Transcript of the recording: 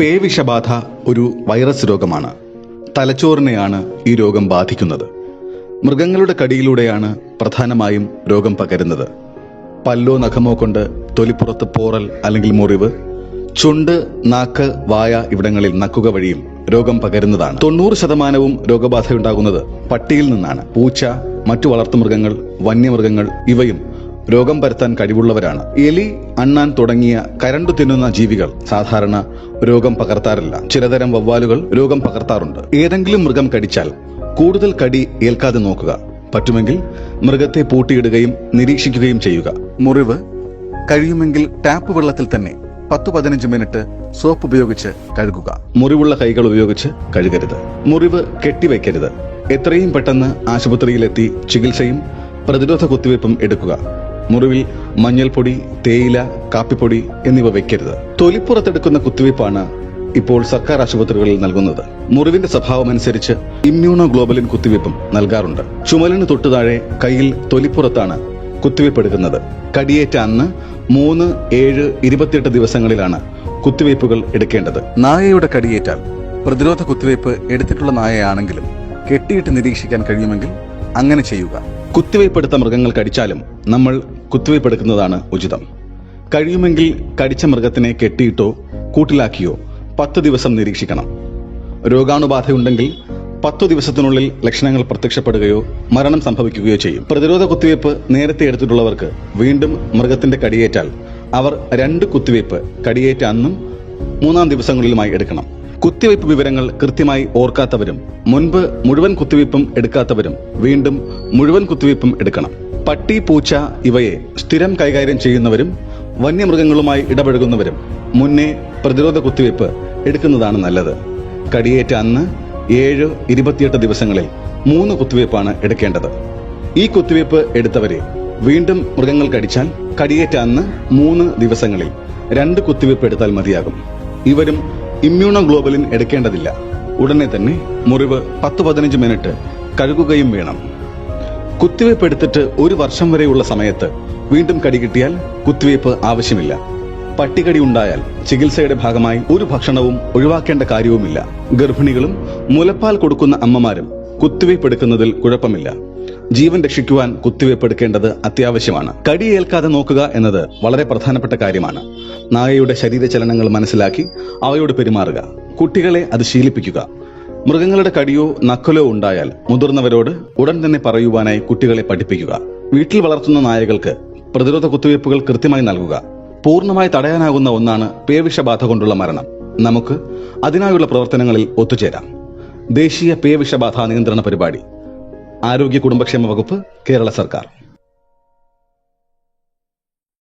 പേവിഷബാധ ഒരു വൈറസ് രോഗമാണ്. തലച്ചോറിനെയാണ് ഈ രോഗം ബാധിക്കുന്നത്. മൃഗങ്ങളുടെ കടിയിലൂടെയാണ് പ്രധാനമായും രോഗം പകരുന്നത്. പല്ലോ നഖമോ കൊണ്ട് തൊലിപ്പുറത്ത് പോറൽ അല്ലെങ്കിൽ മുറിവ് ചുണ്ട് നാക്ക് വായ ഇവിടങ്ങളിൽ നക്കുക വഴിയും രോഗം പകരുന്നതാണ്. തൊണ്ണൂറ് ശതമാനവും രോഗബാധയുണ്ടാകുന്നത് പട്ടിയിൽ നിന്നാണ്. പൂച്ച മറ്റു വളർത്തുമൃഗങ്ങൾ വന്യമൃഗങ്ങൾ ഇവയും രോഗം പരത്താൻ കഴിവുള്ളവരാണ്. എലി അണ്ണാൻ തുടങ്ങിയ കരണ്ടു തിന്നുന്ന ജീവികൾ സാധാരണ രോഗം പകർത്താറില്ല. ചിലതരം വവ്വാലുകൾ രോഗം പകർത്താറുണ്ട്. ഏതെങ്കിലും മൃഗം കടിച്ചാൽ കൂടുതൽ കടി ഏൽക്കാതെ നോക്കുക. പറ്റുമെങ്കിൽ മൃഗത്തെ പൂട്ടിയിടുകയും നിരീക്ഷിക്കുകയും ചെയ്യുക. മുറിവ് കഴിയുമെങ്കിൽ ടാപ്പ് വെള്ളത്തിൽ തന്നെ പത്ത് പതിനഞ്ച് മിനിറ്റ് സോപ്പ് ഉപയോഗിച്ച് കഴുകുക. മുറിവുള്ള കൈകൾ ഉപയോഗിച്ച് കഴുകരുത്. മുറിവ് കെട്ടിവെക്കരുത്. എത്രയും പെട്ടെന്ന് ആശുപത്രിയിലെത്തി ചികിത്സയും പ്രതിരോധ കുത്തിവയ്പും എടുക്കുക. മുറിവിൽ മഞ്ഞൾപ്പൊടി തേയില കാപ്പിപ്പൊടി എന്നിവ വെക്കരുത്. തൊലിപ്പുറത്തെടുക്കുന്ന കുത്തിവയ്പ്പാണ് ഇപ്പോൾ സർക്കാർ ആശുപത്രികളിൽ നൽകുന്നത്. മുറിവിന്റെ സ്വഭാവം അനുസരിച്ച് ഇമ്മ്യൂണോ ഗ്ലോബലിൻ കുത്തിവയ്പും നൽകാറുണ്ട്. ചുമലിന് തൊട്ടു താഴെ കയ്യിൽ തൊലിപ്പുറത്താണ് കുത്തിവയ്പ് എടുക്കുന്നത്. കടിയേറ്റ അന്ന് മൂന്ന് ഏഴ് ഇരുപത്തിയെട്ട് ദിവസങ്ങളിലാണ് കുത്തിവയ്പ്പുകൾ എടുക്കേണ്ടത്. നായയുടെ കടിയേറ്റാൽ പ്രതിരോധ കുത്തിവയ്പ് എടുത്തിട്ടുള്ള നായയാണെങ്കിലും കെട്ടിയിട്ട് നിരീക്ഷിക്കാൻ കഴിയുമെങ്കിൽ അങ്ങനെ ചെയ്യുക. കുത്തിവയ്പ് എടുത്ത മൃഗങ്ങൾ കടിച്ചാലും നമ്മൾ കുത്തിവയ്പ് എടുക്കുന്നതാണ് ഉചിതം. കഴിയുമെങ്കിൽ കടിച്ച മൃഗത്തിനെ കെട്ടിയിട്ടോ കൂട്ടിലാക്കിയോ പത്ത് ദിവസം നിരീക്ഷിക്കണം. രോഗാണുബാധയുണ്ടെങ്കിൽ പത്തു ദിവസത്തിനുള്ളിൽ ലക്ഷണങ്ങൾ പ്രത്യക്ഷപ്പെടുകയോ മരണം സംഭവിക്കുകയോ ചെയ്യും. പ്രതിരോധ കുത്തിവയ്പ് നേരത്തെ എടുത്തിട്ടുള്ളവർക്ക് വീണ്ടും മൃഗത്തിന്റെ കടിയേറ്റാൽ അവർ രണ്ട് കുത്തിവയ്പ് കടിയേറ്റ അന്നും മൂന്നാം ദിവസങ്ങളിലുമായി എടുക്കണം. കുത്തിവയ്പ് വിവരങ്ങൾ കൃത്യമായി ഓർക്കാത്തവരും മുൻപ് മുഴുവൻ കുത്തിവയ്പും എടുക്കാത്തവരും വീണ്ടും മുഴുവൻ കുത്തിവയ്പും എടുക്കണം. പട്ടി പൂച്ച ഇവയെ സ്ഥിരം കൈകാര്യം ചെയ്യുന്നവരും വന്യമൃഗങ്ങളുമായി ഇടപഴകുന്നവരും മുന്നേ പ്രതിരോധ കുത്തിവയ്പ് എടുക്കുന്നതാണ് നല്ലത്. കടിയേറ്റ അന്ന് ഏഴ് ഇരുപത്തിയെട്ട് ദിവസങ്ങളിൽ മൂന്ന് കുത്തിവയ്പ്പാണ് എടുക്കേണ്ടത്. ഈ കുത്തിവയ്പ് എടുത്തവരെ വീണ്ടും മൃഗങ്ങൾ കടിച്ചാൽ കടിയേറ്റ അന്ന് മൂന്ന് ദിവസങ്ങളിൽ രണ്ട് കുത്തിവയ്പ് എടുത്താൽ മതിയാകും. ഇവരും ഇമ്മ്യൂണോ ഗ്ലോബലിൻ എടുക്കേണ്ടതില്ല. ഉടനെ തന്നെ മുറിവ് പത്ത് പതിനഞ്ച് മിനിറ്റ് കഴുകുകയും വേണം. കുത്തിവയ്പ് എടുത്തിട്ട് ഒരു വർഷം വരെയുള്ള സമയത്ത് വീണ്ടും കടി കിട്ടിയാൽ കുത്തിവയ്പ് ആവശ്യമില്ല. പട്ടികടി ഉണ്ടായാൽ ചികിത്സയുടെ ഭാഗമായി ഒരു ഭക്ഷണവും ഒഴിവാക്കേണ്ട കാര്യവുമില്ല. ഗർഭിണികളും മുലപ്പാൽ കൊടുക്കുന്ന അമ്മമാരും കുത്തിവയ്പ് എടുക്കുന്നതിൽ കുഴപ്പമില്ല. ജീവൻ രക്ഷിക്കുവാൻ കുത്തിവയ്പ് എടുക്കേണ്ടത് അത്യാവശ്യമാണ് കടിയേൽക്കാതെ നോക്കുക എന്നത് വളരെ പ്രധാനപ്പെട്ട കാര്യമാണ്. നായയുടെ ശരീരചലനങ്ങൾ മനസ്സിലാക്കി അവയോട് പെരുമാറുക. കുട്ടികളെ അത് ശീലിപ്പിക്കുക. മൃഗങ്ങളുടെ കടിയോ നക്കലോ ഉണ്ടായാൽ മുതിർന്നവരോട് ഉടൻ തന്നെ പറയുവാനായി കുട്ടികളെ പഠിപ്പിക്കുക. വീട്ടിൽ വളർത്തുന്ന നായകൾക്ക് പ്രതിരോധ കുത്തിവയ്പ്പുകൾ കൃത്യമായി നൽകുക. പൂർണമായി തടയാനാകുന്ന ഒന്നാണ് പേവിഷബാധ കൊണ്ടുള്ള മരണം. നമുക്ക് അതിനായുള്ള പ്രവർത്തനങ്ങളിൽ ഒത്തുചേരാം. ദേശീയ പേവിഷബാധ നിയന്ത്രണ പരിപാടി. ആരോഗ്യ കുടുംബക്ഷേമ വകുപ്പ് കേരള സർക്കാർ.